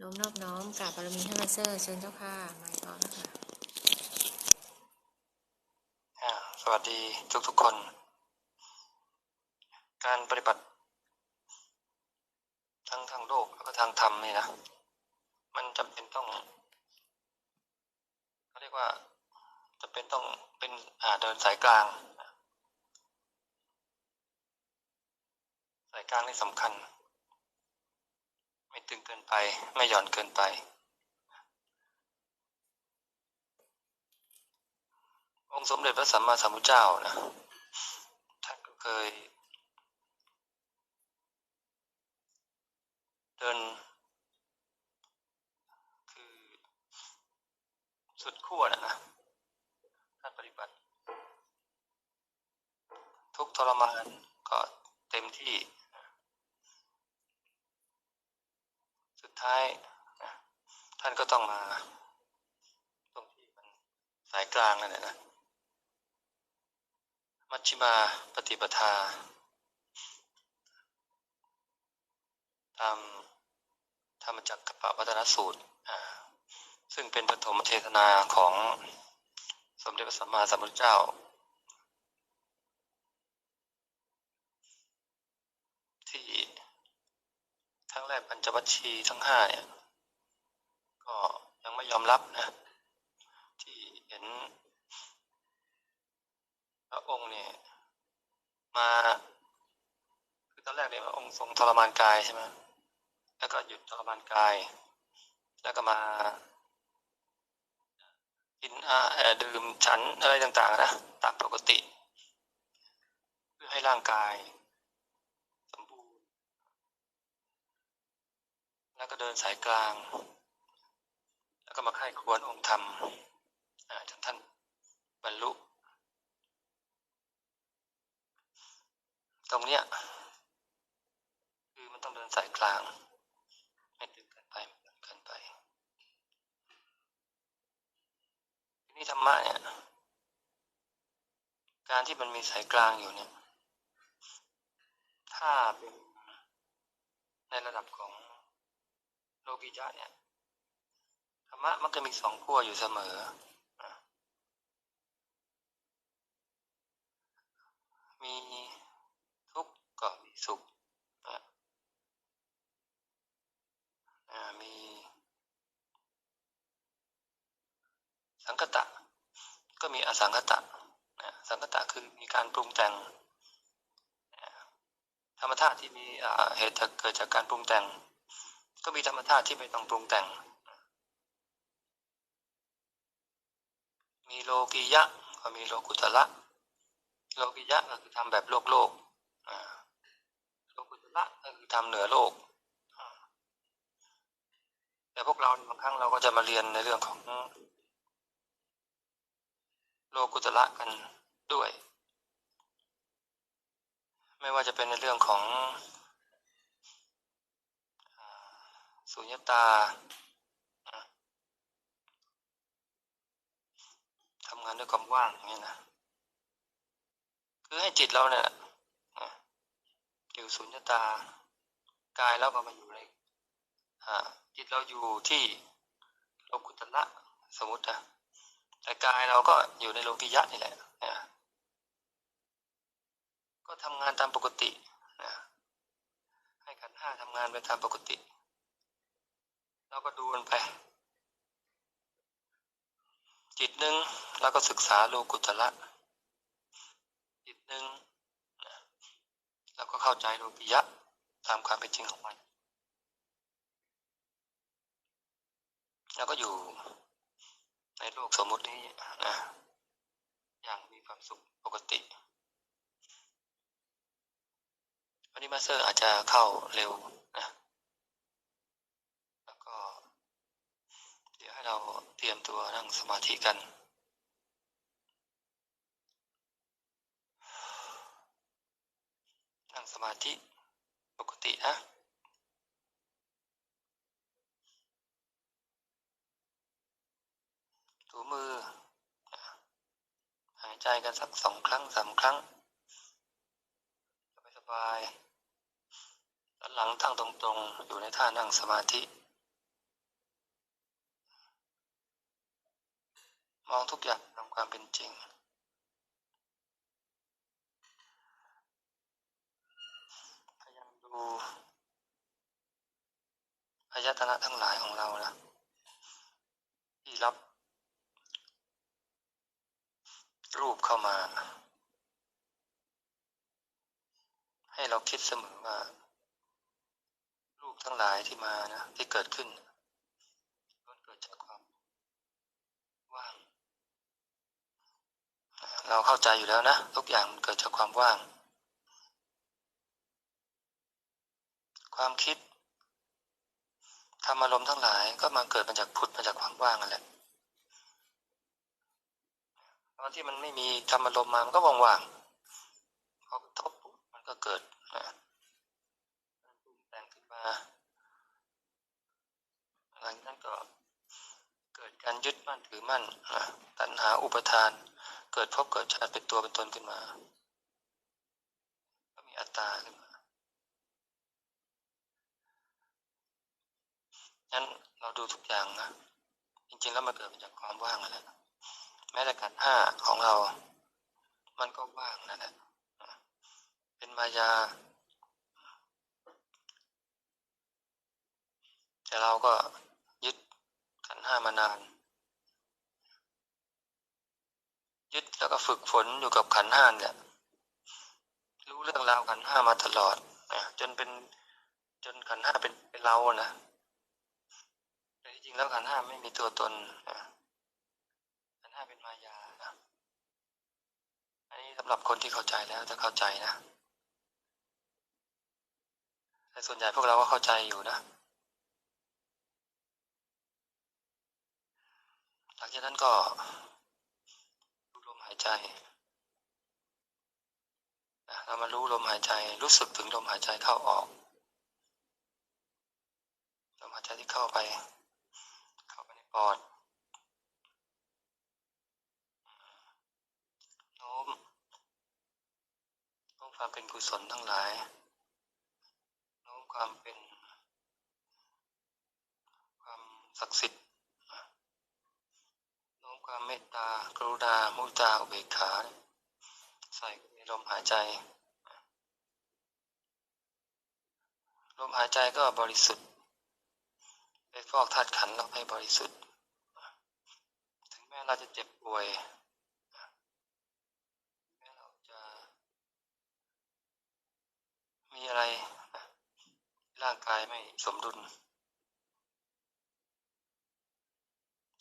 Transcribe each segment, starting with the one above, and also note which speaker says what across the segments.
Speaker 1: น้อมนอบน้อมกราบบารมีท่านมาเซอร์เชิญเจ้าค่ะมาพร้อมนะคะ
Speaker 2: สวัสดีทุกทุกๆคน การปฏิบัติ ทั้งทางโลกแล้วก็ทางธรรมนี่นะมันจำเป็นต้องเขาเรียกว่าจำเป็นต้องเป็นอ่าเดินสายกลาง สายกลางนี่สำคัญ ไม่ตึงเกินไป ไม่หย่อนเกินไป องค์สมเด็จพระสัมมาสัมพุทธเจ้านะท่านก็เคย เดิน คือสุดขั้วนะนะท่านปฏิบัติ ทุกทรมานก็เต็มที่ สุด ท้ายท่านก็ต้องมาตรงที่มันสายกลางนั่นแหละนะมัชฌิมาปฏิปทาตามธรรมจักรกับวัฒนสูตร ซึ่งเป็นปฐมเทศนาของสมเด็จพระสัมมาสัมพุทธเจ้า ที่ ทั้งแรกปัญจวัคคีย์ทั้งห้าเนี่ยก็ยังไม่ยอมรับนะ ที่เห็นพระองค์เนี่ยมาคือตอนแรกเนี่ยพระองค์ทรงทรมานกายใช่ไหมแล้วก็หยุดทรมานกาย แล้วก็มากินอาดื่มฉันอะไรต่างๆนะตามปกติ เพื่อให้ร่างกาย สมบูรณ์ แล้วก็เดินสายกลาง แล้วก็มาไข้ควรองค์ธรรมอ่าจนท่านบรรลุ ตรงเนี้ยคือมันต้องเดินสายกลางไม่ตึงเกินไปไม่ตึงเกินไปทีนี้ธรรมะเนี่ยการที่มันมีสายกลางอยู่เนี่ย ถ้าเป็นในระดับของ โลกิยะเนี่ยธรรมะมันก็มีสองขั้วอยู่เสมอ มีทุกข์ก็มีสุขมีสังคตะ ก็มีอสังคตะสังคตะคือมีการปรุงแต่งธรรมธาตุที่มีเหตุเกิดจากการปรุงแต่ง ก็มีธรรมธาตุที่ไม่ต้องปรุงแต่ง มีโลกียะก็มีโลกุตละ โลกิยะก็คือทำแบบโลกโลกโลกุตละก็คือทำเหนือโลก แต่พวกเราบางครั้งเราก็จะมาเรียนในเรื่องของ โลกุตละกันด้วย ไม่ว่าจะเป็นในเรื่องของอ่า สุญญตาทำงานด้วยความว่างอย่างนี้นะคือให้จิตเราเนี่ยอยู่สุญญตากายเราก็มาอยู่ในจิตเราอยู่ที่โลกุตละสมมตินะแต่กายเราก็อยู่ในโลกิยะนี่แหละนะก็ทำงานตามปกตินะให้ขันห้าทำงานไปตามปกติ เราก็ดูมันไป จิตหนึ่งเราก็ศึกษาโลกุตละจิตหนึ่งนะแล้วก็เข้าใจโลกิยะตามความเป็นจริงของมันแล้วก็อยู่ในโลกสมมุตินี้นะอย่างมีความสุขปกติวันนี้มาสเตอร์อาจจะเข้าเร็วนะแล้วก็ เดี๋ยวให้เราเตรียมตัวนั่งสมาธิกัน นั่งสมาธิปกตินะถูมือ หายใจกันสักสองครั้งสามครั้ง สบายๆด้านหลังตั้งตรงๆ อยู่ในท่านั่งสมาธิ มองทุกอย่างตามความเป็นจริง พยายามดูอายตนะทั้งหลายของเรานะที่รับ รูปเข้ามา ให้เราคิดเสมอว่า รูปทั้งหลายที่มานะที่เกิดขึ้นล้วนเกิดจากความว่าง เราเข้าใจอยู่แล้วนะ ทุกอย่างมันเกิดจากความว่าง ความคิดธรรมอารมณ์ทั้งหลายก็มาเกิดมาจากพุทธมาจากความว่างนั่นแหละตอนที่มันไม่มีธรรมอารมณ์มามันก็ว่างๆพอกระทบมันก็เกิดนะแต่งขึ้นมาหลังจากนั้นก็เกิดการยึดมั่นถือมั่นนะตัณหาอุปทาน เกิดพบเกิดชาติเป็นตัวเป็นตนขึ้นมา ก็มีอัตตาขึ้นมางั้นเราดูทุกอย่างนะ จริงๆแล้วมันเกิดมาจากความว่างนั่นแหละแม้แต่ขันห้าของเรา มันก็ว่างนั่นแหละ เป็นมายา แต่เราก็ยึดขันห้ามานาน ยึดแล้วก็ฝึกฝนอยู่กับขันห้าเนี่ย รู้เรื่องราวขันห้ามาตลอดนะจนเป็นจนขันห้าเป็นเป็นเรานะแต่ที่จริงแล้วขันห้าไม่มีตัวตนนะขันห้าเป็นมายานะอันนี้สำหรับคนที่เข้าใจแล้วจะเข้าใจนะแต่ส่วนใหญ่พวกเราก็เข้าใจอยู่นะหลังจากนั้นก็ หายใจเรามารู้ลมหายใจรู้สึกถึงลมหายใจเข้าออกลมหายใจที่เข้าไป เข้าไปในปอดโน้มโน้มความเป็นกุศลทั้งหลายโน้มความเป็น ความศักดิ์สิทธิ์ วามเมตตากรุณามุตาอุเบกขาใส่ในลมหายใจ ลมหายใจก็บริสุทธิ์ไปฟอกธาตุขันธ์เราให้บริสุทธิ์ ถึงแม้เราจะเจ็บป่วยแม้เราจะ มีอะไร ร่างกายไม่สมดุล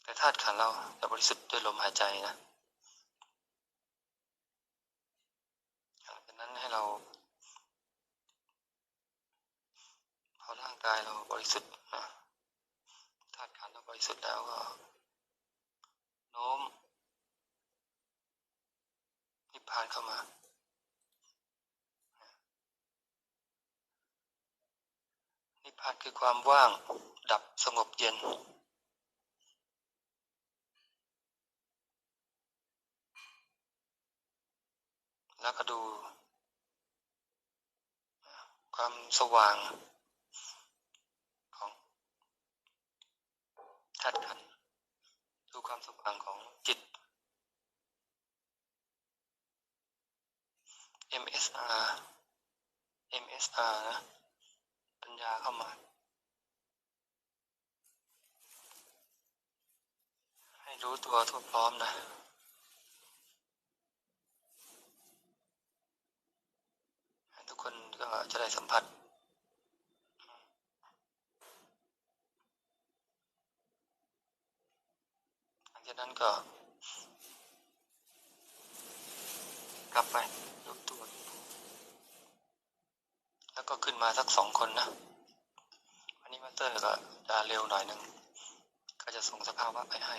Speaker 2: แต่ธาตุขันเราจะบริสุทธิ์ด้วยลมหายใจนะหลังจากนั้นให้เราพอร่างกายเราบริสุทธิ์นะธาตุขันเราบริสุทธิ์แล้วก็โน้มนิพพานเข้ามานิพพานคือความว่างดับสงบเย็น แล้วก็ดู ความสว่างของธาตุขันธ์ดูความสว่างของจิต MSR MSR นะปัญญาเข้ามา ให้รู้ตัวทั่วพร้อมนะ ทุ ก็จะได้สัมผัสหลังจากนั้นก็ กลับไปยกตัว แล้วก็ขึ้นมาสักสองคนนะ วันนี้มาเตอร์ก็จะเร็วหน่อยหนึ่งก็จะส่งสภาพวะไปให้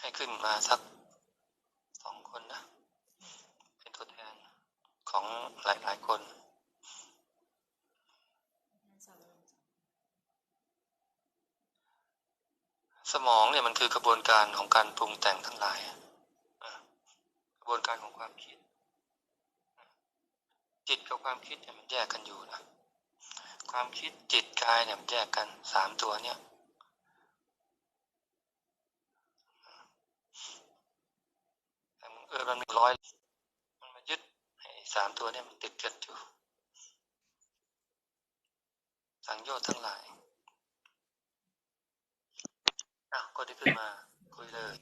Speaker 2: ให้ขึ้นมาสัก คนนะ เป็นตัวแทนของหลายๆคนสมองเนี่ยมันคือกระบวนการของการปรุงแต่งทั้งหลายกระบวนการของความคิด จิตกับความคิดเนี่ยมันแยกกันอยู่นะ ความคิดจิตกายเนี่ยมันแยกกันสามตัวเนี่ย แต่มึง เออมันมีร้อยมันมายึดให้สามตัวเนี่ยมันติดกันอยู่สังโยชน์ทั้งหลายอะคนที่ขึ้นมา คุยเลย